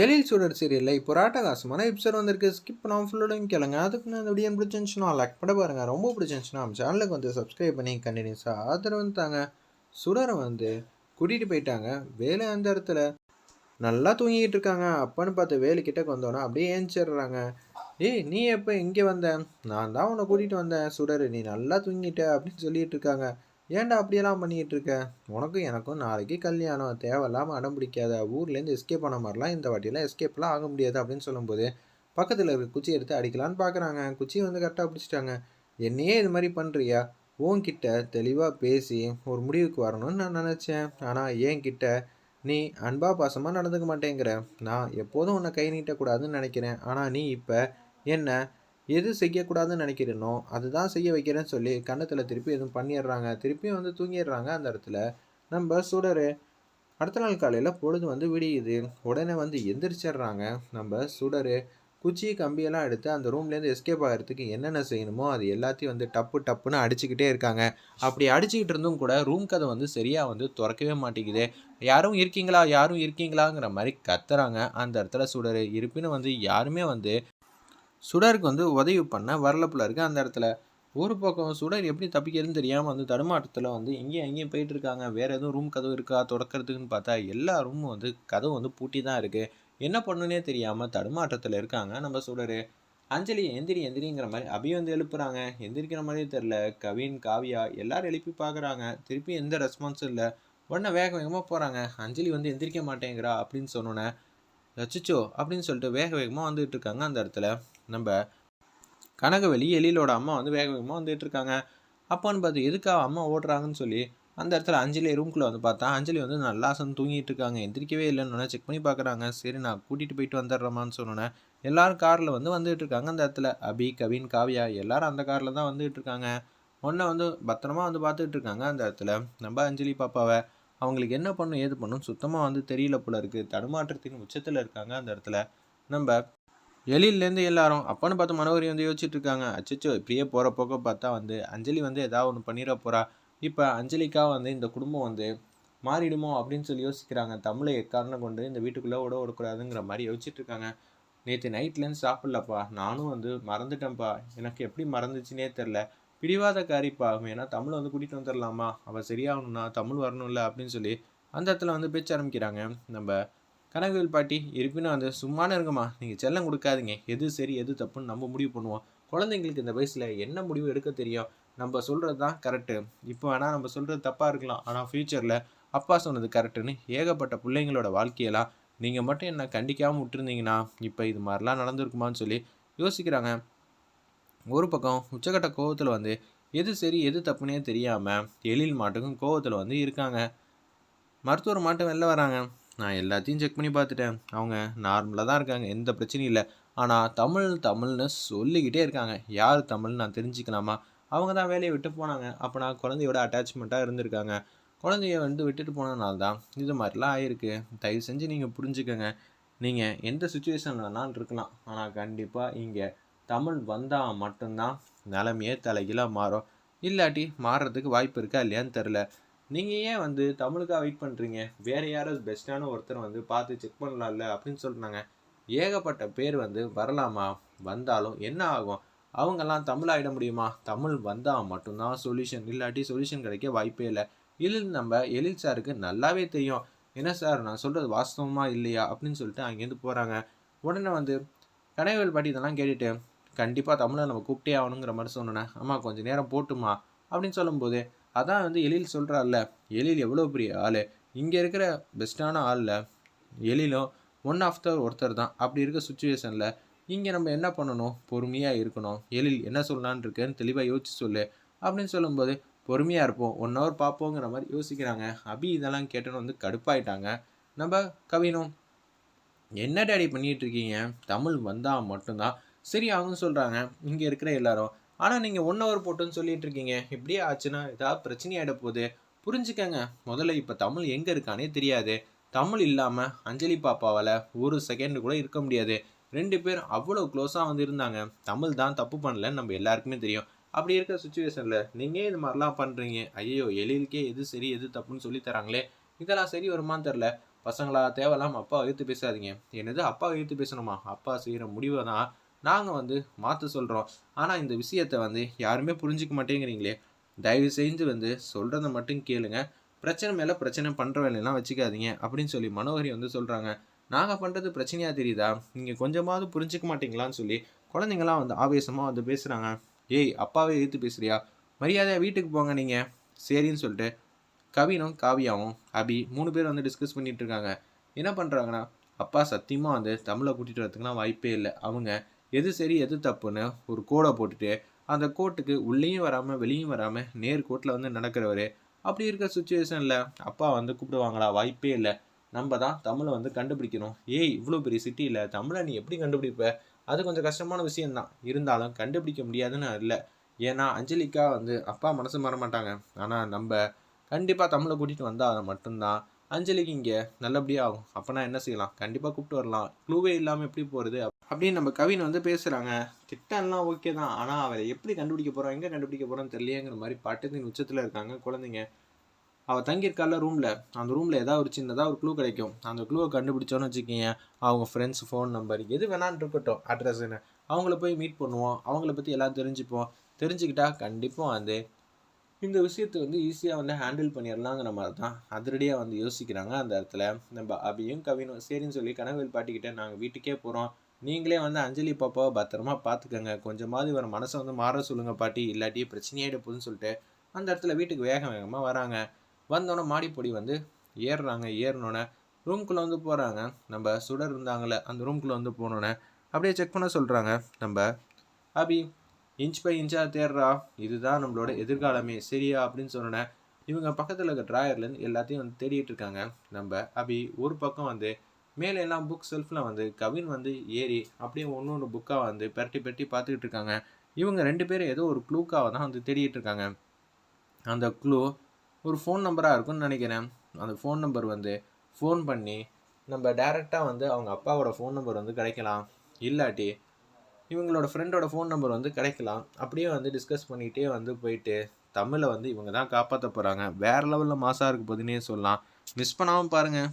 எழில் சுடர் சீரியலில் இப்போ ராட்டகாசமான எபிசோட் வந்திருக்கு. ஸ்கிப் பண்ணாமல் ஃபுல்லோடையும் கேளுங்க. அதுக்கு நான் இந்த வீடியோ பிடிச்சிருந்துச்சுன்னா லைக் பண்ண பாருங்கள் ரொம்ப பிடிச்சிருந்துச்சுன்னா நம்ம சேனலுக்கு வந்து சப்ஸ்கிரைப் பண்ணி கண்டினியூஸாக ஆதரவு வந்துட்டாங்க சுடரை வந்து கூட்டிகிட்டு போயிட்டாங்க. வேலை அந்த இடத்துல நல்லா தூங்கிக்கிட்டு இருக்காங்க. அப்பன்னு பார்த்து வேலு கிட்டக்கு வந்தோன்னே அப்படியே ஏஞ்சிடுறாங்க. ஏய் நீ எப்போ இங்கே வந்த? நான் தான் உன்னை கூட்டிகிட்டு வந்தேன். சுடர் நீ நல்லா தூங்கிட்ட அப்படின்னு சொல்லிட்டு இருக்காங்க. ஏன்டா அப்படியெல்லாம் பண்ணிக்கிட்டு இருக்க உனக்கும் எனக்கும் நாளைக்கு கல்யாணம். தேவையில்லாமல் அடம் பிடிக்காத. ஊர்லேருந்து எஸ்கேப் பண்ண மாதிரிலாம் இந்த வாட்டியெல்லாம் எஸ்கேப்லாம் ஆக முடியாது அப்படின்னு சொல்லும்போது பக்கத்தில் இருக்க குச்சி எடுத்து அடிக்கலான்னு பார்க்குறாங்க குச்சி வந்து கரெக்டாக பிடிச்சிட்டாங்க. என்னையே இது மாதிரி பண்ணுறியா உன்கிட்ட தெளிவாக பேசி ஒரு முடிவுக்கு வரணும்னு நான் நினச்சேன். ஆனால் என்கிட்ட நீ அன்பா பாசமாக நடந்துக்க மாட்டேங்கிற. நான் எப்போதும் உன்னை கை நீட்டக்கூடாதுன்னு நினைக்கிறேன். ஆனால் நீ இப்போ என்ன எது செய்யக்கூடாதுன்னு நினைக்கிறேனோ அதுதான் செய்ய வைக்கிறேன்னு சொல்லி கன்னத்தில் திருப்பி எதுவும் பண்ணிடுறாங்க. திருப்பியும் வந்து தூங்கிடுறாங்க அந்த இடத்துல. நம்ம சுடரு அடுத்த நாள் காலையில் பொழுது வந்து விடியுது. உடனே வந்து எந்திரிச்சிடுறாங்க. நம்ம சுடரு குச்சி கம்பியெல்லாம் எடுத்து அந்த ரூம்லேருந்து எஸ்கேப் ஆகிறதுக்கு என்னென்ன செய்யணுமோ அது எல்லாத்தையும் வந்து டப்பு டப்புன்னு அடிச்சுக்கிட்டே இருக்காங்க. அப்படி அடிச்சுக்கிட்டு இருந்தும் கூட ரூம் கதை வந்து சரியாக வந்து திறக்கவே மாட்டேங்குது. யாரும் இருக்கீங்களா? யாரும் இருக்கீங்களாங்கிற மாதிரி கத்துறாங்க. அந்த இடத்துல சுடரு இருப்பினும் வந்து யாருமே வந்து சுடருக்கு வந்து உதவி பண்ண வரலப்பில் இருக்குது அந்த இடத்துல ஒரு பக்கம் சுடர் எப்படி தப்பிக்கிறதுன்னு தெரியாமல் வந்து தடுமாற்றத்தில் வந்து இங்கேயும் அங்கேயும் போயிட்டு இருக்காங்க வேறு எதுவும் ரூம் கதவு இருக்கா? தொடக்கிறதுக்குன்னு பார்த்தா எல்லா ரூமும் வந்து கதவு வந்து பூட்டி தான் இருக்குது என்ன பண்ணுன்னே தெரியாமல் தடுமாற்றத்தில் இருக்காங்க நம்ம சுடர். அஞ்சலி எந்திரி எந்திரிங்கிற மாதிரி அபி வந்து எழுப்புறாங்க. எந்திரிக்கிற மாதிரியே தெரில கவின் காவியா எல்லாரும் எழுப்பி பார்க்குறாங்க திருப்பி எந்த ரெஸ்பான்ஸும் இல்லை. உடனே வேக வேகமாக போகிறாங்க அஞ்சலி வந்து எந்திரிக்க மாட்டேங்கிறா அப்படின்னு சொன்னோன்னே ரச்சிச்சோ அப்படின்னு சொல்லிட்டு வேக வேகமாக வந்துட்டு இருக்காங்க அந்த இடத்துல. நம்ம கனகவெளி எழிலோட அம்மா வந்து வேக வேகமாக வந்துட்டு இருக்காங்க அப்பான்னு பார்த்து எதுக்காக அம்மா ஓடுறாங்கன்னு சொல்லி? அந்த இடத்துல அஞ்சலி ரூம்குள்ளே வந்து பார்த்தா அஞ்சலி வந்து நல்லா சந்து தூங்கிட்டு இருக்காங்க எந்திரிக்கவே இல்லைன்னு செக் பண்ணி பார்க்குறாங்க. சரி நான் கூட்டிகிட்டு போயிட்டு வந்துடுறோமான்னு சொன்னோன்னே எல்லாரும் காரில் வந்து வந்துட்டு இருக்காங்க அந்த இடத்துல. அபி கவின் காவியா எல்லாரும் அந்த காரில் தான் வந்துட்டு இருக்காங்க ஒன்றை வந்து பத்திரமா வந்து பார்த்துட்டு இருக்காங்க அந்த இடத்துல. நம்ம அஞ்சலி பாப்பாவை அவங்களுக்கு என்ன பண்ணும் ஏது பண்ணும் சுத்தமாக வந்து தெரியல போல இருக்குது தடுமாற்றத்தின் உச்சத்தில் இருக்காங்க அந்த இடத்துல. நம்ம எழிலேருந்து எல்லாரும் அப்போன்னு பார்த்து மனோகரி வந்து யோசிச்சுட்டு இருக்காங்க அச்சோ இப்படியே போகிற போக்க பார்த்தா வந்து அஞ்சலி வந்து ஏதாவது ஒன்று பண்ணிட போகிறா இப்போ அஞ்சலிக்காக வந்து இந்த குடும்பம் வந்து மாறிடுமோ அப்படின்னு சொல்லி யோசிக்கிறாங்க. தமிழை எக்காரணம் கொண்டு இந்த வீட்டுக்குள்ளே விட விடக்கூடாதுங்கிற மாதிரி யோசிச்சுட்டு இருக்காங்க நேற்று நைட்லேருந்து சாப்பிட்லப்பா. நானும் வந்து மறந்துட்டேன்ப்பா. எனக்கு எப்படி மறந்துச்சுன்னே தெரில பிடிவாதக்காரிப்பா. ஏன்னா தமிழை வந்து கூட்டிகிட்டு வந்துடலாமா அவள் சரியாகணும்னா தமிழ் வரணும்ல அப்படின்னு சொல்லி அந்த இடத்துல வந்து பேச்ச ஆரம்பிக்கிறாங்க. நம்ம கனகவேல் பாட்டி இருப்பினும் அந்த சும்மான இருக்குமா நீங்கள் செல்லம் கொடுக்காதீங்க. எது சரி எது தப்புன்னு நம்ம முடிவு பண்ணுவோம். குழந்தைங்களுக்கு இந்த வயசில் என்ன முடிவு எடுக்க தெரியும்? நம்ம சொல்கிறது தான் கரெக்டு இப்போ வேணால் நம்ம சொல்கிறது தப்பாக இருக்கலாம். ஆனால் ஃப்யூச்சரில் அப்பா சொன்னது கரெக்டுன்னு ஏகப்பட்ட பிள்ளைங்களோட வாழ்க்கையெல்லாம் நீங்கள் மட்டும் என்ன கண்டிக்காமல் விட்டுருந்தீங்கன்னா இப்போ இது மாதிரிலாம் நடந்திருக்குமான்னு சொல்லி யோசிக்கிறாங்க. ஒரு பக்கம் உச்சக்கட்ட கோவத்தில் வந்து எது சரி எது தப்புனே தெரியாமல் எழில் மாட்டுக்கும் கோவத்தில் வந்து இருக்காங்க. மருத்துவர் மாட்டம் வெளில வராங்க. நான் எல்லாத்தையும் செக் பண்ணி பார்த்துட்டேன். அவங்க நார்மலாக தான் இருக்காங்க எந்த பிரச்சனையும் இல்லை. ஆனால் தமிழ் தமிழ்னு சொல்லிக்கிட்டே இருக்காங்க. யார் தமிழ்னு நான் தெரிஞ்சுக்கலாமா? அவங்க தான் வேலையை விட்டு போனாங்க. அப்போ நான் குழந்தையோட அட்டாச்மெண்ட்டாக இருந்திருக்காங்க. குழந்தைய வந்து விட்டுட்டு போனதுனால தான் இது மாதிரிலாம் ஆயிருக்கு. தயவு செஞ்சு நீங்கள் புரிஞ்சுக்கோங்க. நீங்கள் எந்த சுச்சுவேஷனில் வேணாலும் இருக்கலாம். ஆனால் கண்டிப்பாக இங்கே தமிழ் வந்தால் மட்டும்தான் நிலமையே தலைகீழாக மாறும். இல்லாட்டி மாறுறதுக்கு வாய்ப்பு இருக்கா இல்லையான்னு தெரில நீங்கள் ஏன் வந்து தமிழுக்காக வெயிட் பண்ணுறீங்க வேறு யாராவது பெஸ்ட்டான ஒருத்தர் வந்து பார்த்து செக் பண்ணலாம்ல அப்படின்னு சொல்கிறாங்க ஏகப்பட்ட பேர் வந்து வரலாமா? வந்தாலும் என்ன ஆகும்? அவங்கெல்லாம் தமிழ் ஆகிட முடியுமா? தமிழ் வந்தால் மட்டும்தான் சொல்யூஷன் இல்லாட்டி சொல்யூஷன் கிடைக்க வாய்ப்பே இல்லை. இது நம்ம எழில் சாருக்கு நல்லாவே தெரியும். என்ன சார் நான் சொல்கிறது வாஸ்தவமாக இல்லையா? அப்படின்னு சொல்லிட்டு அங்கேருந்து போகிறாங்க உடனே வந்து கனைவேல் பாட்டி இதெல்லாம் கேட்டுட்டு கண்டிப்பாக தமிழை நம்ம கூப்பிட்டே ஆகணுங்கிற மாதிரி சொன்னேன் அம்மா கொஞ்சம் நேரம் போட்டுமா? அப்படின்னு சொல்லும்போது அதான் வந்து எழில் சொல்கிறாள்ல எழில் எவ்வளோ பெரிய ஆள்? இங்கே இருக்கிற பெஸ்ட்டான ஆளில் எழிலும் ஒன் ஆஃப் த ஒருத்தர் தான். அப்படி இருக்க சுச்சுவேஷனில் இங்கே நம்ம என்ன பண்ணணும்? பொறுமையாக இருக்கணும். எழில் என்ன சொல்லலான் இருக்கேன்னு தெளிவாக யோசிச்சு சொல்லு. அப்படின்னு சொல்லும்போது பொறுமையாக இருப்போம். ஒன் ஹவர் பார்ப்போங்கிற மாதிரி யோசிக்கிறாங்க. அபி இதெல்லாம் கேட்டோன்னு வந்து கடுப்பாயிட்டாங்க. நம்ம கவினும் என்ன டேடி பண்ணிகிட்டு இருக்கீங்க? தமிழ் வந்தால் மட்டும்தான். சரி அவங்க சொல்கிறாங்க இங்கே இருக்கிற எல்லாரும் ஆனால் நீங்கள் ஒன் ஹவர் போட்டுன்னு சொல்லிட்டு இருக்கீங்க. இப்படியே ஆச்சுன்னா ஏதாவது பிரச்சனையாயிட போகுது. புரிஞ்சுக்கங்க. முதல்ல இப்போ தமிழ் எங்கே இருக்கானே தெரியாது. தமிழ் இல்லாமல் அஞ்சலி பாப்பாவால் ஒரு செகண்டு கூட இருக்க முடியாது. ரெண்டு பேர் அவ்வளோ க்ளோஸாக வந்து இருந்தாங்க. தமிழ் தான் தப்பு பண்ணலன்னு நம்ம எல்லாருக்குமே தெரியும். அப்படி இருக்க சுச்சுவேஷனில் நீங்கள் இது மாதிரிலாம் பண்ணுறீங்க ஐயோ எழிலுக்கே எது சரி எது தப்புன்னு சொல்லி தராங்களே. இதெல்லாம் சரி வருமான்னு தெரில பசங்களா தேவையில்லாமல் அப்பா எழுத்து பேசாதீங்க. என்னது அப்பா எழுத்து பேசணுமா? அப்பா செய்கிற முடிவை தான் நாங்கள் வந்து மாற்ற சொல்கிறோம் ஆனால் இந்த விஷயத்தை வந்து யாருமே புரிஞ்சிக்க மாட்டேங்கிறீங்களே தயவு செஞ்சு வந்து சொல்கிறத மட்டும் கேளுங்க. பிரச்சனை மேலே பிரச்சனை பண்ணுற வேலையெல்லாம் வச்சுக்காதீங்க அப்படின்னு சொல்லி மனோகரி வந்து சொல்கிறாங்க நாங்கள் பண்ணுறது பிரச்சனையாக தெரியுதா? நீங்கள் கொஞ்சமாவது புரிஞ்சிக்க மாட்டீங்களான்னு சொல்லி குழந்தைங்களாம் வந்து ஆவேசமாக வந்து பேசுகிறாங்க ஏய் அப்பாவே எழுத்து பேசுகிறியா மரியாதையாக வீட்டுக்கு போங்க நீங்கள் சரின்னு சொல்லிட்டு கவினும் காவியாவும் அபி மூணு பேர் வந்து டிஸ்கஸ் பண்ணிகிட்டு இருக்காங்க. என்ன பண்ணுறாங்கன்னா அப்பா சத்தியமாக வந்து தமிழை கூட்டிகிட்டு வரதுக்குலாம் வாய்ப்பே இல்லை. அவங்க எது சரி எது தப்புன்னு ஒரு கோடை போட்டுட்டு அந்த கோட்டுக்கு உள்ளேயும் வராமல் வெளியும் வராமல் நேர் கோட்டில் வந்து நடக்கிறவர். அப்படி இருக்க சுச்சுவேஷனில் அப்பா வந்து கூப்பிடுவாங்களா? வாய்ப்பே இல்லை. நம்ம தான் தமிழை வந்து கண்டுபிடிக்கணும். ஏய் இவ்வளோ பெரிய சிட்டியில் தமிழை நீ எப்படி கண்டுபிடிப்ப? அது கொஞ்சம் கஷ்டமான விஷயம்தான். இருந்தாலும் கண்டுபிடிக்க முடியாதுன்னு இல்லை. ஏன்னா அஞ்சலிக்கா வந்து அப்பா மனசு மாற மாட்டாங்க. ஆனால் நம்ம கண்டிப்பாக தமிழை கூட்டிகிட்டு வந்தால் மட்டும்தான் அஞ்சலிக்கு இங்கே. நல்லபடியாக ஆகும். அப்போனா என்ன செய்யலாம்? கண்டிப்பாக கூப்பிட்டு வரலாம். க்ளூவே இல்லாமல் எப்படி போகிறது அப்படின்னு நம்ம கவின் வந்து பேசுகிறாங்க திட்டம்லாம் ஓகே தான். ஆனால் அவரை எப்படி கண்டுபிடிக்க போகிறோம் எங்கே கண்டுபிடிக்க போகிறோன்னு தெரியலையேங்கிற மாதிரி பாட்டத்தின் உச்சத்தில் இருக்காங்க குழந்தைங்க. அவள் தங்கியிருக்கால ரூமில் அந்த ரூமில் ஏதாவது ஒரு சின்னதாக ஒரு க்ளூ கிடைக்கும். அந்த க்ளூவை கண்டுபிடிச்சோன்னு வச்சுக்கிங்க. அவங்க ஃப்ரெண்ட்ஸ் ஃபோன் நம்பர் எது வேணான்னு இருக்கட்டும். அட்ரஸ்ன்னு அவங்கள போய் மீட் பண்ணுவோம். அவங்கள பற்றி எல்லாம் தெரிஞ்சுப்போம். தெரிஞ்சுக்கிட்டா கண்டிப்பாக வந்து இந்த விஷயத்தை வந்து ஈஸியாக வந்து ஹேண்டில் பண்ணிடலாங்கிற மாதிரி தான் அதிரடியாக வந்து யோசிக்கிறாங்க அந்த இடத்துல. நம்ம அபியும் கவினும் சரின்னு சொல்லி கனவில் பாட்டிக்கிட்ட நாங்கள் வீட்டுக்கே போகிறோம் நீங்களே வந்து அஞ்சலி பாப்பாவை பத்திரமா பார்த்துக்கோங்க கொஞ்சமாவது இவர் மனசை வந்து மாற சொல்லுங்கள் பாட்டி. இல்லாட்டி பிரச்சனையாயிட போகுதுன்னு சொல்லிட்டு அந்த இடத்துல வீட்டுக்கு வேக வேகமாக வராங்க. வந்தோடனே மாடிப்பொடி வந்து ஏறுறாங்க. ஏறினோடனே ரூம்குள்ளே வந்து போகிறாங்க நம்ம சுடர் இருந்தாங்களே அந்த ரூம்குள்ளே வந்து போனோன்னே அப்படியே செக் பண்ண சொல்கிறாங்க நம்ம அபி இன்ச் பை இன்ச்சாக தேடுறா. இதுதான் நம்மளோட எதிர்காலமே. சரியா? அப்படின்னு சொன்னேன் இவங்க பக்கத்தில் இருக்க ட்ராயர்லேருந்து எல்லாத்தையும் வந்து தேடிட்டு இருக்காங்க. நம்ம அபி ஒரு பக்கம் வந்து மேலே எல்லாம் புக் செல்ஃபில் வந்து கவின் வந்து ஏறி அப்படியே ஒன்று ஒன்று புக்காக வந்து பெரட்டி பெரட்டி பார்த்துக்கிட்டு இருக்காங்க. இவங்க ரெண்டு பேரும் ஏதோ ஒரு க்ளூக்காக தான் வந்து தேடிட்டு இருக்காங்க. அந்த க்ளூ ஒரு ஃபோன் நம்பராக இருக்கும்னு நினைக்கிறேன். அந்த ஃபோன் நம்பர் வந்து ஃபோன் பண்ணி நம்ம டேரெக்டாக வந்து அவங்க அப்பாவோட ஃபோன் நம்பர் வந்து கிடைக்கலாம். இல்லாட்டி இவங்களோட ஃப்ரெண்டோட ஃபோன் நம்பர் வந்து கிடைக்கலாம். அப்படியே வந்து டிஸ்கஸ் பண்ணிகிட்டே வந்து போயிட்டு தமிழை வந்து இவங்க தான் காப்பாற்ற போகிறாங்க வேறு லெவலில் மாசாக இருக்க போதுன்னே சொல்லலாம். மிஸ் பண்ணாமல் பாருங்கள்